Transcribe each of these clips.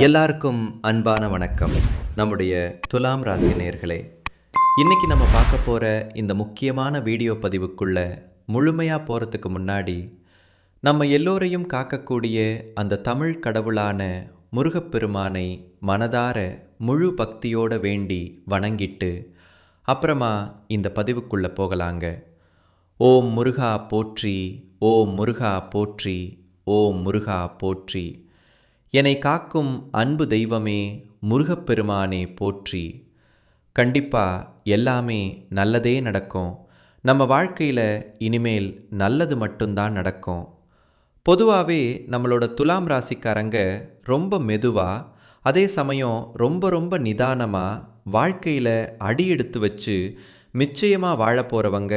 எல்லாருக்கும் அன்பான வணக்கம். நம்முடைய துலாம் ராசி நேர்களே இன்னைக்கு நம்ம பார்க்க போகிற இந்த முக்கியமான வீடியோ பதிவுக்குள்ளே முழுமையாக போகிறதுக்கு முன்னாடி நம்ம எல்லோரையும் காக்கக்கூடிய அந்த தமிழ் கடவுளான முருகப்பெருமானை மனதார முழு பக்தியோட வேண்டி வணங்கிட்டு அப்புறமா இந்த பதிவுக்குள்ளே போகலாங்க. ஓம் முருகா போற்றி ஓம் முருகா போற்றி ஓம் முருகா போற்றி. என்னை காக்கும் அன்பு தெய்வமே முருகப்பெருமானே போற்றி. கண்டிப்பா எல்லாமே நல்லதே நடக்கும். நம்ம வாழ்க்கையில் இனிமேல் நல்லது மட்டும்தான் நடக்கும். பொதுவாகவே நம்மளோட துலாம் ராசிக்காரங்க ரொம்ப மெதுவாக அதே சமயம் ரொம்ப ரொம்ப நிதானமாக வாழ்க்கையில் அடி எடுத்து வச்சு நிச்சயமாக வாழ போகிறவங்க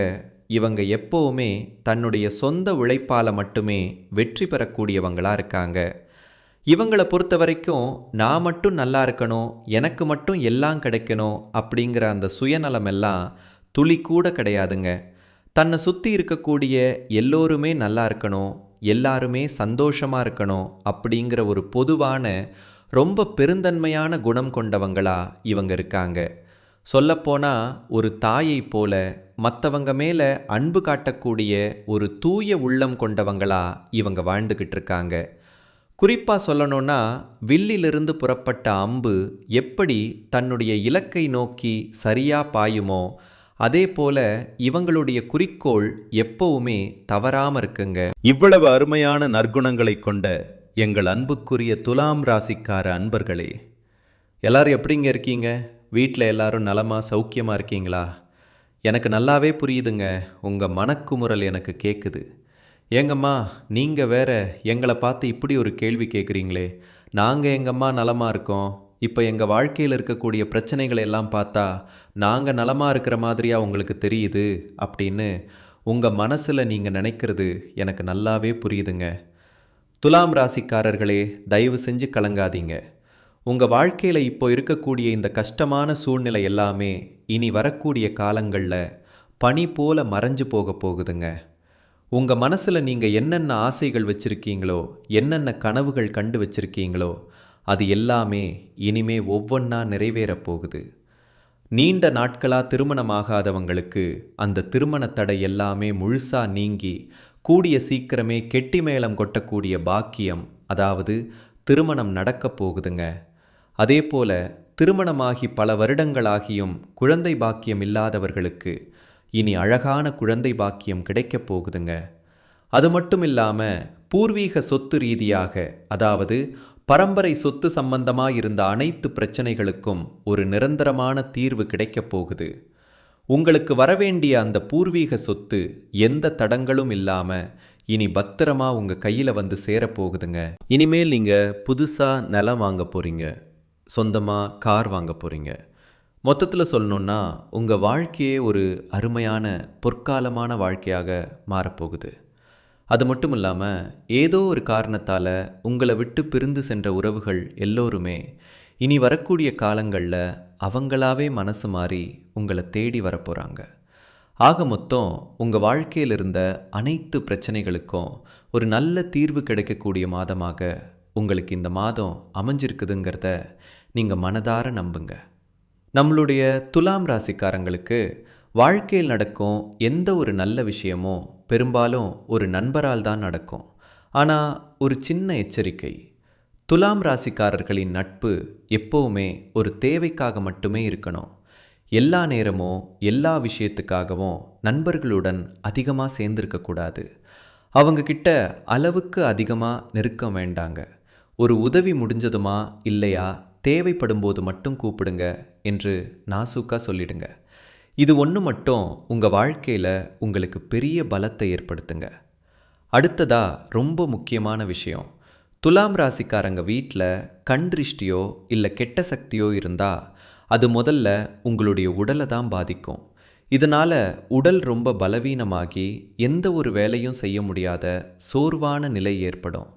இவங்க எப்போவுமே தன்னுடைய சொந்த உழைப்பால் மட்டுமே வெற்றி பெறக்கூடியவங்களாக இருக்காங்க. இவங்களை பொறுத்த வரைக்கும் நான் மட்டும் நல்லா இருக்கணும் எனக்கு மட்டும் எல்லாம் கிடைக்கணும் அப்படிங்கிற அந்த சுயநலம் எல்லாம் துளி கூட கிடையாதுங்க. தன்னை சுற்றி இருக்கக்கூடிய எல்லோருமே நல்லா இருக்கணும் எல்லாருமே சந்தோஷமாக இருக்கணும் அப்படிங்கிற ஒரு பொதுவான ரொம்ப பெருந்தன்மையான குணம் கொண்டவங்களா இவங்க இருக்காங்க. சொல்லப்போனால் ஒரு தாயை போல மற்றவங்க மேலே அன்பு காட்டக்கூடிய ஒரு தூய உள்ளம் கொண்டவங்களா இவங்க வாழ்ந்துக்கிட்டு இருக்காங்க. குறிப்பாக சொல்லணும்னா வில்லிலிருந்து புறப்பட்ட அம்பு எப்படி தன்னுடைய இலக்கை நோக்கி சரியாக பாயுமோ அதே போல இவங்களுடைய குறிக்கோள் எப்பவுமே தவறாம இருக்குங்க. இவ்வளவு அருமையான நற்குணங்களை கொண்ட எங்கள் அன்புக்குரிய துலாம் ராசிக்கார அன்பர்களே எல்லாரும் எப்படிங்க இருக்கீங்க? வீட்டில் எல்லாரும் நலமாக சௌக்கியமாக இருக்கீங்களா? எனக்கு நல்லாவே புரியுதுங்க. உங்கள் மனக்குமுறல் எனக்கு கேட்குது ஏங்கம்மா நீங்கள் வேற எங்களை பார்த்து இப்படி ஒரு கேள்வி கேட்குறீங்களே நாங்கள் எங்கம்மா நலமாக இருக்கோம்? இப்போ எங்கள் வாழ்க்கையில் இருக்கக்கூடிய பிரச்சனைகளை எல்லாம் பார்த்தா நாங்கள் நலமாக இருக்கிற மாதிரியா உங்களுக்கு தெரியுது? அப்படின்னு உங்கள் மனசில் நீங்கள் நினைக்கிறது எனக்கு நல்லாவே புரியுதுங்க. துலாம் ராசிக்காரர்களே தயவு செஞ்சு கலங்காதீங்க. உங்கள் வாழ்க்கையில் இப்போ இருக்கக்கூடிய இந்த கஷ்டமான சூழ்நிலை எல்லாமே இனி வரக்கூடிய காலங்களில் பனி போல மறைஞ்சு போக போகுதுங்க. உங்கள் மனசில் நீங்கள் என்னென்ன ஆசைகள் வச்சுருக்கீங்களோ என்னென்ன கனவுகள் கண்டு வச்சுருக்கீங்களோ அது எல்லாமே இனிமே ஒவ்வொன்றா நிறைவேறப் போகுது. நீண்ட நாட்களாக திருமணமாகாதவங்களுக்கு அந்த திருமண தடை எல்லாமே முழுசாக நீங்கி கூடிய சீக்கிரமே கெட்டி மேளம் கொட்டக்கூடிய பாக்கியம் அதாவது திருமணம் நடக்கப் போகுதுங்க. அதே போல் திருமணமாகி பல வருடங்களாகியும் குழந்தை பாக்கியம் இல்லாதவர்களுக்கு இனி அழகான குழந்தை பாக்கியம் கிடைக்கப் போகுதுங்க. அது மட்டும் இல்லாமல் பூர்வீக சொத்து ரீதியாக அதாவது பரம்பரை சொத்து சம்பந்தமாக இருந்த அனைத்து பிரச்சனைகளுக்கும் ஒரு நிரந்தரமான தீர்வு கிடைக்கப் போகுது. உங்களுக்கு வரவேண்டிய அந்த பூர்வீக சொத்து எந்த தடங்களும் இல்லாமல் இனி பத்திரமா உங்கள் கையில் வந்து சேரப்போகுதுங்க இனிமேல் நீங்கள் புதுசாக நிலம் வாங்க போகிறீங்க சொந்தமாக கார் வாங்க போகிறீங்க மொத்தத்தில் சொல்லணுன்னா உங்கள் வாழ்க்கையே ஒரு அருமையான பொற்காலமான வாழ்க்கையாக மாறப்போகுது. அது மட்டும் இல்லாமல் ஏதோ ஒரு காரணத்தால் உங்களை விட்டு பிரிந்து சென்ற உறவுகள் எல்லோருமே இனி வரக்கூடிய காலங்களில் அவங்களாவே மனசு மாறி உங்களை தேடி வரப்போகிறாங்க ஆக மொத்தம் உங்கள் வாழ்க்கையில் இருந்த அனைத்து பிரச்சனைகளுக்கும் ஒரு நல்ல தீர்வு கிடைக்கக்கூடிய மாதமாக உங்களுக்கு இந்த மாதம் அமைஞ்சிருக்குதுங்கிறத நீங்கள் மனதார நம்புங்க. நம்மளுடைய துலாம் ராசிக்காரங்களுக்கு வாழ்க்கையில் நடக்கும் எந்த ஒரு நல்ல விஷயமும் பெரும்பாலும் ஒரு நண்பரால் தான் நடக்கும். ஆனால் ஒரு சின்ன எச்சரிக்கை. துலாம் ராசிக்காரர்களின் நட்பு எப்போவுமே ஒரு தேவைக்காக மட்டுமே இருக்கணும். எல்லா நேரமும் எல்லா விஷயத்துக்காகவும் நண்பர்களுடன் அதிகமாக சேர்ந்திருக்கக்கூடாது அவங்கக்கிட்ட அளவுக்கு அதிகமாக நெருக்கம் வேண்டாங்க. ஒரு உதவி முடிஞ்சதுமா? இல்லையா? தேவைப்படும் போது மட்டும் கூப்பிடுங்க என்று நாசூக்கா சொல்லிடுங்க. இது ஒன்று மட்டும் உங்கள் வாழ்க்கையில் உங்களுக்கு பெரிய பலத்தை ஏற்படுத்துங்க. அடுத்ததாக ரொம்ப முக்கியமான விஷயம். துலாம் ராசிக்காரங்க வீட்டில் கண் திருஷ்டியோ இல்லை கெட்ட சக்தியோ இருந்தால் அது முதல்ல உங்களுடைய உடலை தான் பாதிக்கும். இதனால் உடல் ரொம்ப பலவீனமாகி எந்த ஒரு வேலையும் செய்ய முடியாத சோர்வான நிலை ஏற்படும்.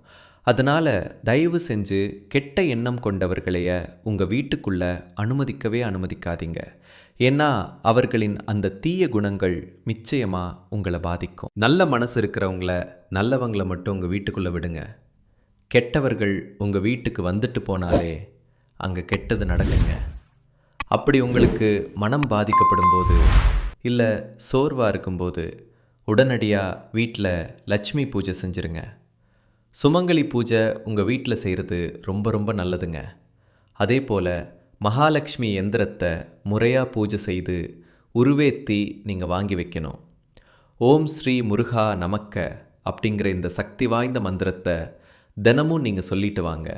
அதனால் தயவு செஞ்சு கெட்ட எண்ணம் கொண்டவர்களைய உங்கள் வீட்டுக்குள்ளே அனுமதிக்கவே அனுமதிக்காதீங்க. ஏன்னா அவர்களின் அந்த தீய குணங்கள் நிச்சயமாக உங்களை பாதிக்கும். நல்ல மனசு இருக்கிறவங்கள நல்லவங்கள மட்டும் உங்கள் வீட்டுக்குள்ளே விடுங்க. கெட்டவர்கள் உங்கள் வீட்டுக்கு வந்துட்டு போனாலே அங்கே கெட்டது நடக்குங்க. அப்படி உங்களுக்கு மனம் பாதிக்கப்படும் போது இல்லை சோர்வாக இருக்கும்போது உடனடியாக வீட்டில் லட்சுமி பூஜை செஞ்சுருங்க. சுமங்கலி பூஜை உங்கள் வீட்டில் செய்கிறது ரொம்ப ரொம்ப நல்லதுங்க. அதே போல் மகாலட்சுமி எந்திரத்தை முறையாக பூஜை செய்து உருவேத்தி நீங்கள் வாங்கி வைக்கணும். ஓம் ஸ்ரீ முருகா நமக்க அப்படிங்கிற இந்த சக்தி வாய்ந்த மந்திரத்தை தினமும் நீங்கள் சொல்லிட்டு வாங்க.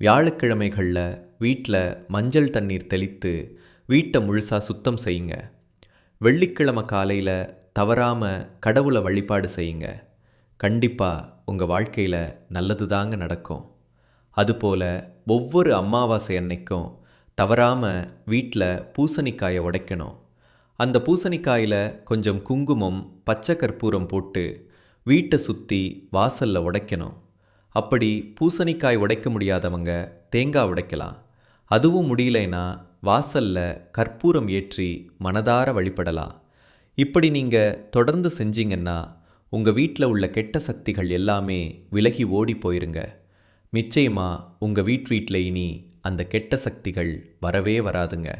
வியாழக்கிழமைகளில் வீட்டில் மஞ்சள் தண்ணீர் தெளித்து வீட்டை முழுசாக சுத்தம் செய்யுங்க. வெள்ளிக்கிழமை காலையில் தவறாமல் கடவுளை வழிபாடு செய்யுங்க. கண்டிப்பாக உங்கள் வாழ்க்கையில் நல்லது தாங்க நடக்கும். அதுபோல் ஒவ்வொரு அமாவாசை அன்னைக்கும் தவறாமல் வீட்டில் பூசணிக்காயை உடைக்கணும். அந்த பூசணிக்காயில் கொஞ்சம் குங்குமம் பச்சை கற்பூரம் போட்டு வீட்டை சுற்றி வாசலில் உடைக்கணும். அப்படி பூசணிக்காய் உடைக்க முடியாதவங்க தேங்காய் உடைக்கலாம். அதுவும் முடியலைன்னா வாசல்ல கற்பூரம் ஏற்றி மனதார வழிபடலாம். இப்படி நீங்கள் தொடர்ந்து செஞ்சீங்கன்னா உங்கள் வீட்டில் உள்ள கெட்ட சக்திகள் எல்லாமே விலகி ஓடி போயிருங்க. நிச்சயமாக உங்கள் வீட் வீட்டில் இனி அந்த கெட்ட சக்திகள் வரவே வராதுங்க.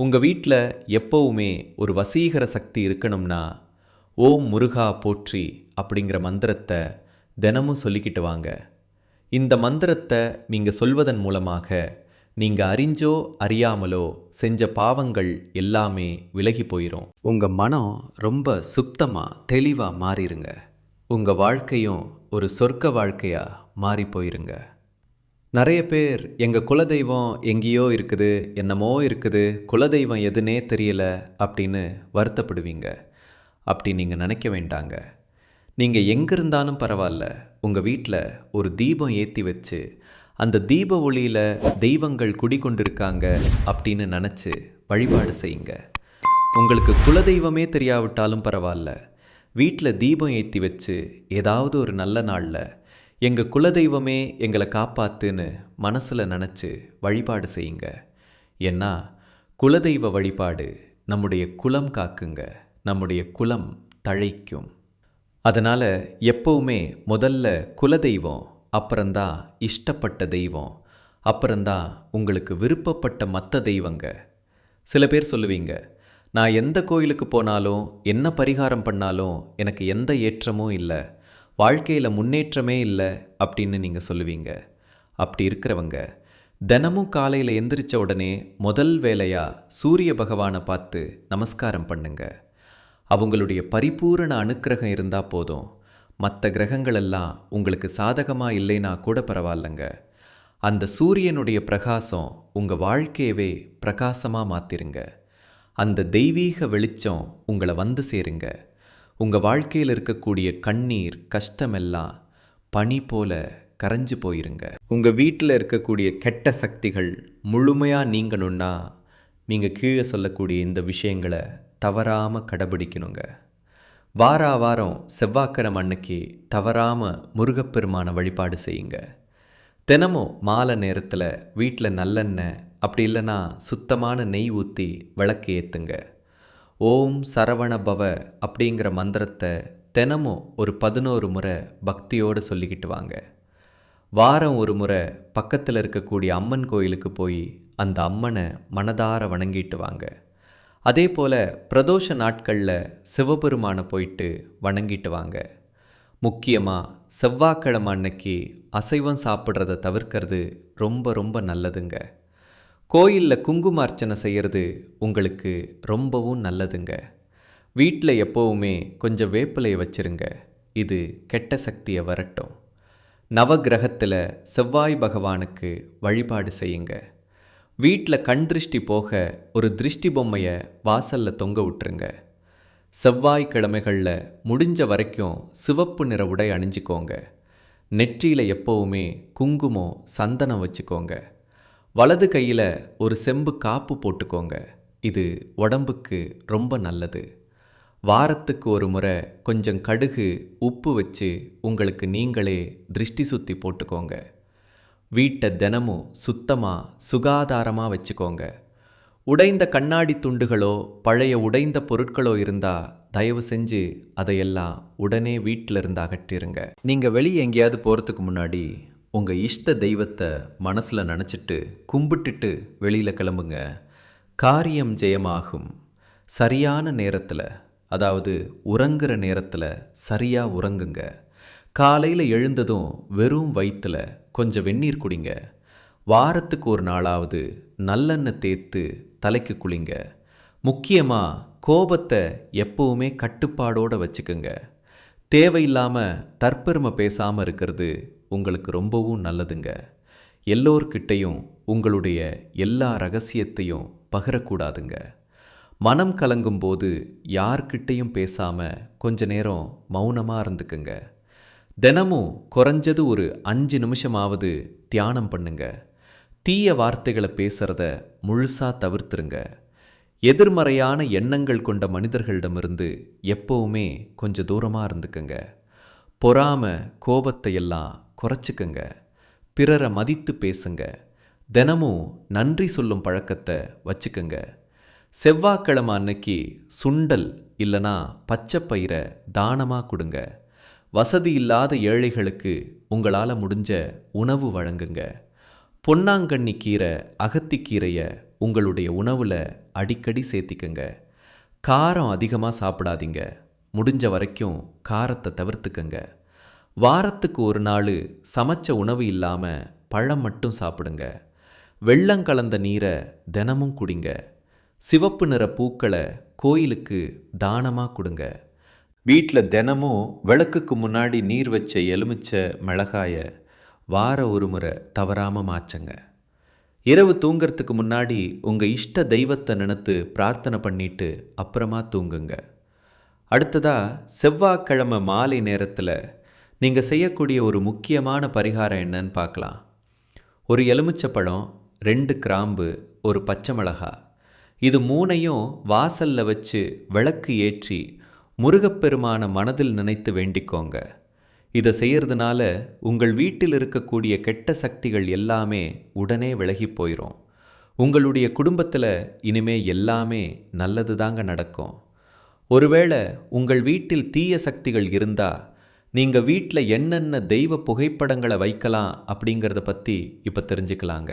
உங்கள் வீட்டில் எப்போவுமே ஒரு வசீகர சக்தி இருக்கணும்னா ஓம் முருகா போற்றி அப்படிங்கிற மந்திரத்தை தினமும் சொல்லிக்கிட்டு வாங்க. இந்த மந்திரத்தை நீங்கள் சொல்வதன் மூலமாக நீங்கள் அறிஞ்சோ அறியாமலோ செஞ்ச பாவங்கள் எல்லாமே விலகி போயிடும் உங்கள் மனம் ரொம்ப சுத்தமாக தெளிவாக மாறிடுங்க உங்கள் வாழ்க்கையும் ஒரு சொர்க்க வாழ்க்கையாக மாறி போயிருங்க. நிறைய பேர் எங்கள் குலதெய்வம் எங்கேயோ இருக்குது என்னமோ இருக்குது குலதெய்வம் எதுனே தெரியல அப்படின்னு வருத்தப்படுவீங்க. அப்படி நீங்கள் நினைக்க வேண்டாங்க. நீங்கள் எங்கே இருந்தாலும் பரவாயில்ல உங்கள் வீட்டில் ஒரு தீபம் ஏற்றி வச்சு அந்த தீப ஒளியில் தெய்வங்கள் குடிகொண்டிருக்காங்க அப்படின்னு நினச்சி வழிபாடு செய்யுங்க. உங்களுக்கு குலதெய்வமே தெரியாவிட்டாலும் பரவாயில்ல. வீட்டில் தீபம் ஏற்றி வச்சு ஏதாவது ஒரு நல்ல நாளில் எங்கள் குலதெய்வமே எங்களை காப்பாத்துன்னு மனசில் நினச்சி வழிபாடு செய்யுங்க. ஏன்னா குலதெய்வ வழிபாடு நம்முடைய குலம் காக்குங்க. நம்முடைய குலம் தழைக்கும். அதனால் எப்போவுமே முதல்ல குலதெய்வம் அப்புறம்தான் இஷ்டப்பட்ட தெய்வம் அப்புறம்தான் உங்களுக்கு விருப்பப்பட்ட மற்ற தெய்வங்க. சில பேர் சொல்லுவீங்க நான் எந்த கோயிலுக்கு போனாலும் என்ன பரிகாரம் பண்ணாலும் எனக்கு எந்த ஏற்றமும் இல்லை வாழ்க்கையில் முன்னேற்றமே இல்லை அப்படின்னு நீங்கள் சொல்லுவீங்க. அப்படி இருக்கிறவங்க தினமும் காலையில் எந்திரிச்ச உடனே முதல் வேலையாக சூரிய பகவானை பார்த்து நமஸ்காரம் பண்ணுங்க. அவங்களுடைய பரிபூரண அனுக்கிரகம் இருந்தால் போதும். மற்ற கிரகங்களெல்லாம் உங்களுக்கு சாதகமாக இல்லைனா கூட பரவாயில்லைங்க. அந்த சூரியனுடைய பிரகாசம் உங்கள் வாழ்க்கையவே பிரகாசமாக மாற்றிருங்க அந்த தெய்வீக வெளிச்சம் உங்களை வந்து சேருங்க. உங்கள் வாழ்க்கையில் இருக்கக்கூடிய கண்ணீர் கஷ்டமெல்லாம் பனி போல கரைஞ்சு போயிருங்க. உங்கள் வீட்டில் இருக்கக்கூடிய கெட்ட சக்திகள் முழுமையாக நீங்கணுன்னா நீங்கள் கீழே சொல்லக்கூடிய இந்த விஷயங்களை தவறாமல் கடைபிடிக்கணுங்க. வாரா வாரம் செவ்வாய்க்கிழமை அன்னைக்கு தவறாமல் முருகப்பெருமான வழிபாடு செய்யுங்க. தினமும் மாலை நேரத்தில் வீட்டில் நல்லெண்ணெய் அப்படி இல்லைன்னா சுத்தமான நெய் ஊற்றி விளக்கு ஏற்றுங்க ஓம் சரவண பவ அப்படிங்கிற மந்திரத்தை தினமும் ஒரு பதினோரு முறை பக்தியோடு சொல்லிக்கிட்டு வாங்க. வாரம் ஒரு முறை பக்கத்தில் இருக்கக்கூடிய அம்மன் கோயிலுக்கு போய் அந்த அம்மனை மனதார வணங்கிட்டு வாங்க. அதே போல் பிரதோஷ நாட்களில் சிவபெருமானை போயிட்டு வணங்கிட்டு வாங்க. முக்கியமாக செவ்வாய்க்கிழமை அன்னைக்கு அசைவம் சாப்பிட்றத தவிர்க்கிறது ரொம்ப ரொம்ப நல்லதுங்க. கோயிலில் குங்கும அர்ச்சனை செய்கிறது உங்களுக்கு ரொம்பவும் நல்லதுங்க. வீட்டில் எப்போவுமே கொஞ்சம் வேப்பிலையை வச்சிருங்க. இது கெட்ட சக்தியை வரட்டும். நவக்கிரகத்தில் செவ்வாய் பகவானுக்கு வழிபாடு செய்யுங்க. வீட்டில் கண் திருஷ்டி போக ஒரு திருஷ்டி பொம்மையை வாசலில் தொங்க விட்டுருங்க. செவ்வாய்க்கிழமைகளில் முடிஞ்ச வரைக்கும் சிவப்பு நிற உடை அணிஞ்சிக்கோங்க. நெற்றியில் எப்போவுமே குங்குமம் சந்தனம் வச்சுக்கோங்க. வலது கையில் ஒரு செம்பு காப்பு போட்டுக்கோங்க. இது உடம்புக்கு ரொம்ப நல்லது. வாரத்துக்கு ஒரு முறை கொஞ்சம் கடுகு உப்பு வச்சு உங்களுக்கு நீங்களே திருஷ்டி சுற்றி போட்டுக்கோங்க. வீட்டை தினமும் சுத்தமாக சுகாதாரமாக வச்சுக்கோங்க. உடைந்த கண்ணாடி துண்டுகளோ பழைய உடைந்த பொருட்களோ இருந்தால் தயவு செஞ்சு அதையெல்லாம் உடனே வீட்டில் இருந்து அகற்றிருங்க. நீங்கள் வெளியே எங்கேயாவது போகிறதுக்கு முன்னாடி உங்கள் இஷ்ட தெய்வத்தை மனசில் நினச்சிட்டு கும்பிட்டுட்டு வெளியில் கிளம்புங்க. காரியம் ஜெயமாகும். சரியான நேரத்தில் அதாவது உறங்குற நேரத்தில் சரியாக உறங்குங்க. காலையில் எழுந்ததும் வெறும் வயிற்றுல கொஞ்சம் வெந்நீர் குடிங்க. வாரத்துக்கு ஒரு நாளாவது நல்லெண்ணெய் தேய்த்து தலைக்கு குளிங்க. முக்கியமாக கோபத்தை எப்பவுமே கட்டுப்பாடோடு வச்சுக்கோங்க. தேவையில்லாமல் தற்பெருமை பேசாமல் இருக்கிறது உங்களுக்கு ரொம்பவும் நல்லதுங்க. எல்லோர்கிட்டையும் உங்களுடைய எல்லா ரகசியத்தையும் பகிரக்கூடாதுங்க. மனம் கலங்கும் போது யார்கிட்டையும் பேசாமல் கொஞ்ச நேரம் மௌனமாக இருந்துக்குங்க. தினமும் குறைஞ்சது ஒரு அஞ்சு நிமிஷமாவது தியானம் பண்ணுங்க. தீய வார்த்தைகளை பேசுகிறத முழுசாக தவிர்த்துருங்க. எதிர்மறையான எண்ணங்கள் கொண்ட மனிதர்களிடமிருந்து எப்பவுமே கொஞ்சம் தூரமாக இருந்துக்குங்க. பொறாம கோபத்தை எல்லாம் குறைச்சிக்கங்க. பிறரை மதித்து பேசுங்க. தினமும் நன்றி சொல்லும் பழக்கத்தை வச்சுக்கங்க. செவ்வாய்க்கிழமை அன்னைக்கு சுண்டல் இல்லைனா பச்சை பயிரை தானமாக கொடுங்க. வசதி இல்லாத ஏழைகளுக்கு உங்களால் முடிஞ்ச உணவு வழங்குங்க. பொன்னாங்கண்ணி கீரை அகத்திக்கீரையை உங்களுடைய உணவில் அடிக்கடி சேர்த்திக்கங்க. காரம் அதிகமாக சாப்பிடாதீங்க. முடிஞ்ச வரைக்கும் காரத்தை தவிர்த்துக்கங்க. வாரத்துக்கு ஒரு நாள் சமைச்ச உணவு இல்லாமல் பழம் மட்டும் சாப்பிடுங்க. வெள்ளம் கலந்த நீரை தினமும் குடிங்க. சிவப்பு நிற பூக்களை கோயிலுக்கு தானமாக கொடுங்க. வீட்டில் தினமும் விளக்குக்கு முன்னாடி நீர் வச்ச எலுமிச்சை மிளகாயை வார ஒரு முறை தவறாமல் மாற்றுங்க இரவு தூங்கிறதுக்கு முன்னாடி உங்கள் இஷ்ட தெய்வத்தை நினைத்து பிரார்த்தனை பண்ணிட்டு அப்புறமா தூங்குங்க. அடுத்ததாக செவ்வாய்க்கிழமை மாலை நேரத்தில் நீங்கள் செய்யக்கூடிய ஒரு முக்கியமான பரிகாரம் என்னன்னு பார்க்கலாம். ஒரு எலுமிச்சப்பழம் ரெண்டு கிராம்பு ஒரு பச்சை மிளகா இது மூணையும் வாசலில் வச்சு விளக்கு ஏற்றி முருகப்பெருமான மனதில் நினைத்து வேண்டிக்கோங்க. இதை செய்யறதுனால உங்கள் வீட்டில் இருக்கக்கூடிய கெட்ட சக்திகள் எல்லாமே உடனே விலகி போயிடும் உங்களுடைய குடும்பத்தில் இனிமே எல்லாமே நல்லது தாங்க நடக்கும். ஒருவேளை உங்கள் வீட்டில் தீய சக்திகள் இருந்தால் நீங்கள் வீட்டில் என்னென்ன தெய்வ புகைப்படங்களை வைக்கலாம் அப்படிங்கிறத பற்றி இப்போ தெரிஞ்சுக்கலாங்க.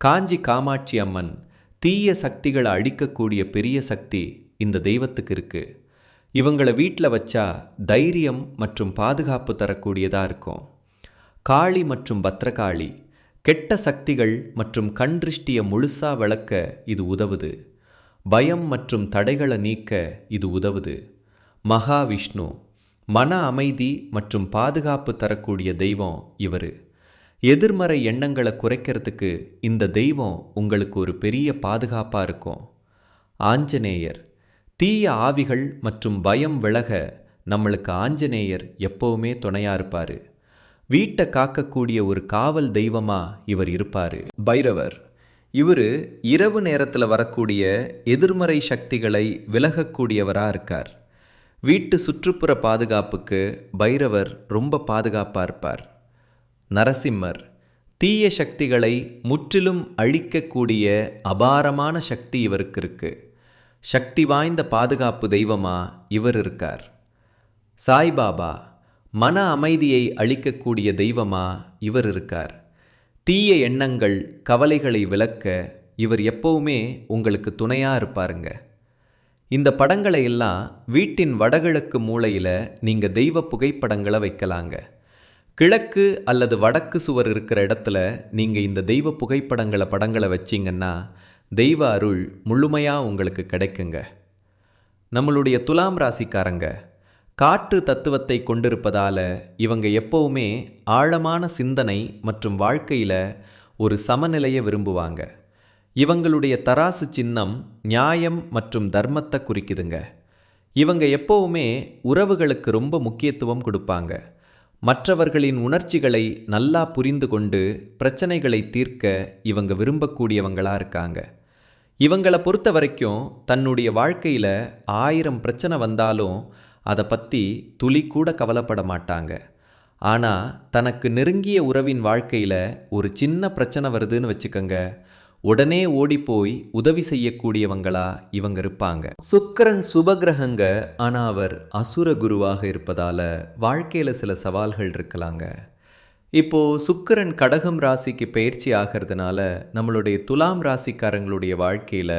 காஞ்சி காமாட்சி அம்மன் தீய சக்திகளை அழிக்கக்கூடிய பெரிய சக்தி இந்த தெய்வத்துக்கு இருக்குது இவங்களை வீட்டில் வச்சா தைரியம் மற்றும் பாதுகாப்பு தரக்கூடியதாக இருக்கும். காளி மற்றும் பத்ரகாளி கெட்ட சக்திகள் மற்றும் கண் திருஷ்டியை முழுசா விளக்க இது உதவுது. பயம் மற்றும் தடைகளை நீக்க இது உதவுது. மகாவிஷ்ணு மன அமைதி மற்றும் பாதுகாப்பு தரக்கூடிய தெய்வம் இவர். எதிர்மறை எண்ணங்களை குறைக்கிறதுக்கு இந்த தெய்வம் உங்களுக்கு ஒரு பெரிய பாதுகாப்பாக இருக்கும். ஆஞ்சநேயர் தீய ஆவிகள் மற்றும் பயம் விலக நம்மளுக்கு ஆஞ்சநேயர் எப்பவுமே துணையா இருப்பார். வீட்டை காக்கக்கூடிய ஒரு காவல் தெய்வமா இவர் இருப்பாரு. பைரவர் இவர் இரவு நேரத்தில் வரக்கூடிய எதிர்மறை சக்திகளை விலகக்கூடியவரா இருக்கார். வீட்டு சுற்றுப்புற பாதுகாப்புக்கு பைரவர் ரொம்ப பாதுகாப்பாக இருப்பார். நரசிம்மர் தீய சக்திகளை முற்றிலும் அழிக்கக்கூடிய அபாரமான சக்தி இவருக்கு இருக்கு. சக்தி வாய்ந்த பாதுகாப்பு தெய்வமா இவர் இருக்கார். சாய்பாபா மன அமைதியை அளிக்கக்கூடிய தெய்வமா இவர் இருக்கார். தீய எண்ணங்கள் கவலைகளை விலக்க இவர் எப்பவுமே உங்களுக்கு துணையாக இருப்பாருங்க. இந்த படங்களை எல்லாம் வீட்டின் வடகிழக்கு மூலையில் நீங்கள் தெய்வ புகைப்படங்களை வைக்கலாங்க. கிழக்கு அல்லது வடக்கு சுவர் இருக்கிற இடத்துல நீங்கள் இந்த தெய்வ புகைப்படங்களை படங்களை வச்சிங்கன்னா தெய்வ அருள் முழுமையாக உங்களுக்கு கிடைக்குங்க. நம்மளுடைய துலாம் ராசிக்காரங்க காற்று தத்துவத்தை கொண்டிருப்பதால் இவங்க எப்போவுமே ஆழமான சிந்தனை மற்றும் வாழ்க்கையில் ஒரு சமநிலையை விரும்புவாங்க. இவங்களுடைய தராசு சின்னம் நியாயம் மற்றும் தர்மத்தை குறிக்குதுங்க. இவங்க எப்போவுமே உறவுகளுக்கு ரொம்ப முக்கியத்துவம் கொடுப்பாங்க. மற்றவர்களின் உணர்ச்சிகளை நல்லா புரிந்து கொண்டு பிரச்சனைகளை தீர்க்க இவங்க விரும்பக்கூடியவங்களாக இருக்காங்க. இவங்களை பொறுத்த வரைக்கும் தன்னுடைய வாழ்க்கையில் ஆயிரம் பிரச்சனை வந்தாலும் அதை பற்றி துளி கூட கவலைப்பட மாட்டாங்க. ஆனால் தனக்கு நெருங்கிய உறவின் வாழ்க்கையில் ஒரு சின்ன பிரச்சனை வருதுன்னு வச்சுக்கோங்க. உடனே ஓடிப்போய் உதவி செய்யக்கூடியவங்களா இவங்க இருப்பாங்க. சுக்கிரன் சுபகிரகங்க ஆனால் அவர் அசுர குருவாக இருப்பதால் வாழ்க்கையில் சில சவால்கள் இருக்கலாங்க. இப்போது சுக்கிரன் கடகம் ராசிக்கு பயிற்சி ஆகிறதுனால நம்மளுடைய துலாம் ராசிக்காரங்களுடைய வாழ்க்கையில்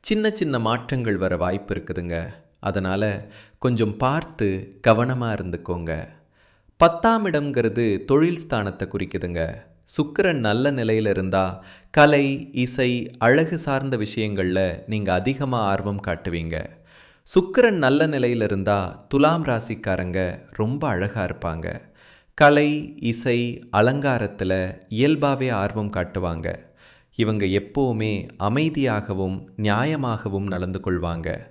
சின்ன சின்ன மாற்றங்கள் வர வாய்ப்பு இருக்குதுங்க. அதனால் கொஞ்சம் பார்த்து கவனமாக இருந்துக்கோங்க. பத்தாம் இடம்ங்கிறது தொழில் ஸ்தானத்தை குறிக்குதுங்க. சுக்கிரன் நல்ல நிலையில் இருந்தால் கலை இசை அழகு சார்ந்த விஷயங்களில் நீங்கள் அதிகமாக ஆர்வம் காட்டுவீங்க. சுக்கிரன் நல்ல நிலையில் இருந்தால் துலாம் ராசிக்காரங்க ரொம்ப அழகாக இருப்பாங்க. கலை இசை அலங்காரத்தில் இயல்பாகவே ஆர்வம் காட்டுவாங்க. இவங்க எப்போவுமே அமைதியாகவும் நியாயமாகவும் நடந்து கொள்வாங்க.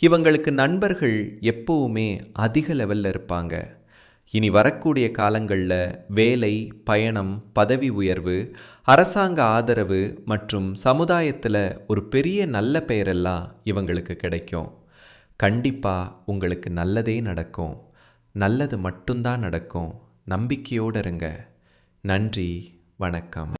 இவங்களுக்கு நண்பர்கள் எப்போவுமே அதிக லெவலில் இருப்பாங்க. இனி வரக்கூடிய காலங்களில் வேலை பயணம் பதவி உயர்வு அரசாங்க ஆதரவு மற்றும் சமுதாயத்தில் ஒரு பெரிய நல்ல பெயரெல்லாம் இவங்களுக்கு கிடைக்கும். கண்டிப்பாக உங்களுக்கு நல்லதே நடக்கும். நல்லது மட்டும்தான் நடக்கும். நம்பிக்கையோடு இருங்க. நன்றி வணக்கம்.